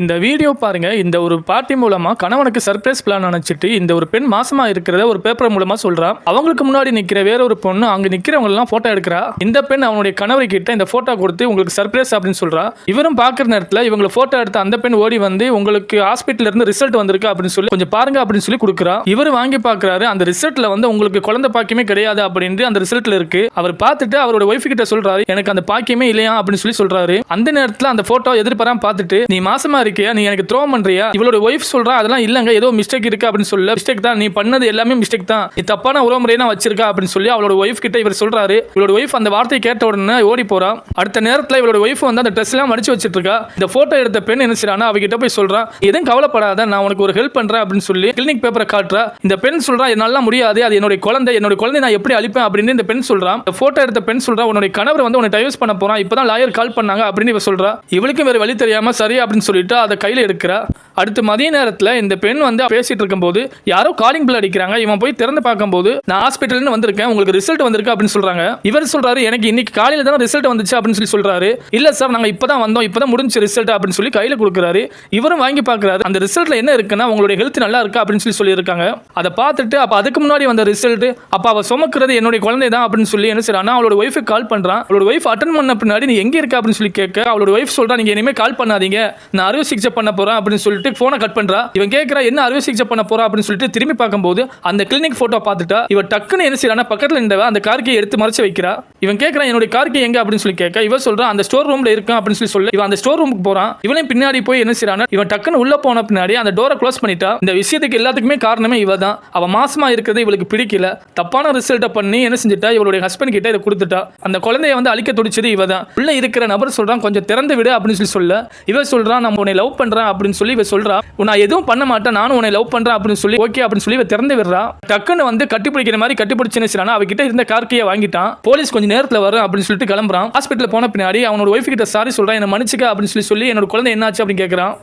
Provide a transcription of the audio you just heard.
இந்த வீடியோ பாருங்க. இந்த ஒரு பார்ட்டி மூலமா கணவனுக்கு சர்ப்ரைஸ் பிளான் அனுப்பிச்சிட்டு இந்த ஒரு பெண் மாசமா இருக்கிறத ஒரு பேப்பர் மூலமா சொல்றா. அவங்களுக்கு முன்னாடி நிக்கிற வேற ஒரு பொண்ணு அங்க நிக்கிறவங்க எல்லாம் போட்டோ எடுக்கிறா. இந்த பெண் அவனுடைய கணவர் கிட்ட இந்த போட்டோ கொடுத்து உங்களுக்கு சர்ப்ரைஸ் அப்படின்னு சொல்றா. இவரும் பாக்குற நேரத்துல இவங்களை போட்டோ எடுத்த அந்த பெண் ஓடி வந்து உங்களுக்கு ஹாஸ்பிட்டல்ல இருந்து ரிசல்ட் வந்திருக்கு அப்படின்னு சொல்லி கொஞ்சம் பாருங்க அப்படின்னு சொல்லி கொடுக்குறா. இவர் வாங்கி பாக்குறாரு அந்த ரிசல்ட்ல வந்து உங்களுக்கு குழந்தை பாக்கியமே கிடையாது அப்படின்னு அந்த ரிசல்ட்ல இருக்கு. அவர் பார்த்துட்டு அவரோட ஒய்ஃப் கிட்ட சொல்றாரு எனக்கு அந்த பாக்கியமே இல்லையா அப்படின்னு சொல்லி சொல்றாரு. அந்த நேரத்துல அந்த போட்டோ எதிர்பாராம பார்த்துட்டு நீ மாசமா இருக்கியா? நீ எனக்கு த்ரோ பண்றியா? இவளோட ஒய்ஃப் சொல்றா அதெல்லாம் இல்லங்க ஏதோ மிஸ்டேக் இருக்கு அப்படின்னு சொல்ல மிஸ்டேக் தான். நீ பண்ணது எல்லாமே மிஸ்டேக் தான். நீ தப்பான உறவுமுறையை நான் வச்சிருக்கா அப்படின்னு சொல்லி அவளோட ஒய்ஃப் கிட்ட இவர் சொல்றாரு. இவளோட ஒய்ஃப் அந்த வார்த்தையை கேட்ட உடனே ஓடி போறா. அடுத்த நேரத்துல இவளோட ஒய்ஃப் வந்து அந்த ட்ரெஸ் எல்லாம் மடிச்சு வச்சிட்டு இருக்கா இந்த போட்டோ எடுத்த பெண் என்ன செய்றானா அவகிட்ட போய் சொல்றா எதுவும் கவலைப்படாத நான் உனக்கு ஒரு ஹெல்ப் பண்றேன் அப்படின்னு சொல்லி கிளினிக் பேப்பரை காட்டுறா. இந்த பெண் சொல்றா என்னால முடியாது. அது என்னுடைய குழந்தை. என்னோட குழந்தை நான் எப்படி அழிப்பேன்? அப்படின்னு இந்த பெண் சொல்றான் இந்த போட்டோ எடுத்த பெண் சொல்றா உன்னுடைய கணவர் வந்து உன்னை டைவர்ஸ் பண்ண போறான். இப்பதான் லாயர் கால் பண்ணாங்க அப்படின்னு இவ சொல்றா. இவளுக்கும் வேற வழி தெரியாம சரி அப்படின்னு சொல்லிட்டு அதை கையில் எடுக்கிற? அடுத்து மதிய நேரத்துல இந்த பெண் வந்து பேசிட்டு இருக்கும்போது யாரோ காலிங் பில் அடிக்கிறாங்க. இவன் போய் திறந்து பார்க்கும்போது நான் ஹாஸ்பிட்டல்னு வந்திருக்கேன். உங்களுக்கு ரிசல்ட் வந்திருக்கு அப்படின்னு சொல்றாங்க. இவர் சொல்றாரு எனக்கு இன்னைக்கு காலையில தான் ரிசல்ட் வந்துச்சு அப்படின்னு சொல்லி சொல்றாரு. இல்ல சார் நாங்க இப்பதான் வந்தோம். இப்பதான் முடிஞ்சு ரிசல்ட் அப்படின்னு சொல்லி கையில கொடுக்குறாரு. இவரும் வாங்கி பார்க்குறாரு அந்த ரிசல்ட்ல என்ன இருக்குன்னா உங்களுடைய ஹெல்த் நல்லா இருக்கா? அப்படின்னு சொல்லி சொல்லியிருக்காங்க. அதை பார்த்துட்டு அப்ப அதுக்கு முன்னாடி வந்த ரிசல்ட் அப்ப அவ சுமக்கிறது என்னுடைய குழந்தை தான் அப்படின்னு சொல்லி என்ன செய்றான்னா அவளோட ஒய்ஃபுக்கு கால் பண்றான். அவளோட ஒய்ஃப் அட்டன் பண்ண பின்னாடி நீ எங்க இருக்க? அப்படின்னு சொல்லி கேட்க அவளோட ஒய்ஃப் சொல்றா நீங்க இனிமே கால் பண்ணாதீங்க. நான் அறுவை சிகிச்சை பண்ண போறேன் அப்படின்னு சொல்லிட்டு போனை கட் பண்றா. இவன் கேட்கறா என்ன அறுவை சிகிச்சை பண்ண போறா? அப்படின்னு சொல்லிட்டு திரும்பி பார்க்கும்போது அந்த கிளினிக் போட்டோ பார்த்துட்டா இவன் டக்குன்னு என்ன செய்யறானா பக்கத்துல இருந்தவ அந்த கார்கியை எடுத்து மறைச்சு வைக்கிறா. இவன் கேட்கறான் என்னுடைய கார்கி எங்க? அப்படின்னு சொல்லி கேட்க இவன் சொல்றான் அந்த ஸ்டோர் ரூம்ல இருக்கான் அப்படின்னு சொல்லி சொல்ல. இவன் அந்த ஸ்டோர் ரூமுக்கு போறான். இவனையும் பின்னாடி போய் என்ன செய்யறானா இவன் டக்குன்னு உள்ள போன பின்னாடி அந்த டோரை க்ளோஸ் பண்ணிட்டா. இந்த விஷயத்துக்கு எல்லாத்துக்குமே காரணமே இவ தான். அவ மாசமா இருக்கிறது இவளுக்கு பிடிக்கல. தப்பான ரிசல்ட்டை பண்ணி என்ன செஞ்சுட்டா இவளுடைய ஹஸ்பண்ட் கிட்ட இதை கொடுத்துட்டா. அந்த குழந்தைய வந்து அழிக்க துடிச்சது இவ தான். உள்ள இருக்கிற நபர் சொல்றான் கொஞ்சம் திறந்து விடு அப்படின்னு சொல்லி சொல்ல. இவ சொல்றான் நான் உன்னை லவ் பண்றேன் அப்படின்னு சொல்லி இவ சொல்றா நான் எதுவும் பண்ண மாட்டேன் நானும் உன்னை லவ் பண்றேன் அப்படின்னு சொல்லி ஓகே அப்படின்னு சொல்லி திறந்து விடுறா. டக்குன்னு வந்து கட்டிப்பிடிக்கிற மாதிரி கட்டிப்பிடிச்சுன்னு செய்றானா அவகிட்ட இருந்த கார்க்கியை வாங்கிட்டான். போலீஸ் கொஞ்சம் நேரத்தில் வரும் அப்படின்னு சொல்லிட்டு கிளம்புறான். ஹாஸ்பிட்டல் போன பின்னாடி அவனோட ஒய்ஃப் கிட்ட சாரி சொல்றான் என்ன மன்னிச்சுக்க அப்படின்னு சொல்லி சொல்லி என்னோட குழந்தை என்னாச்சு? அப்படின்னு கேட்கறான்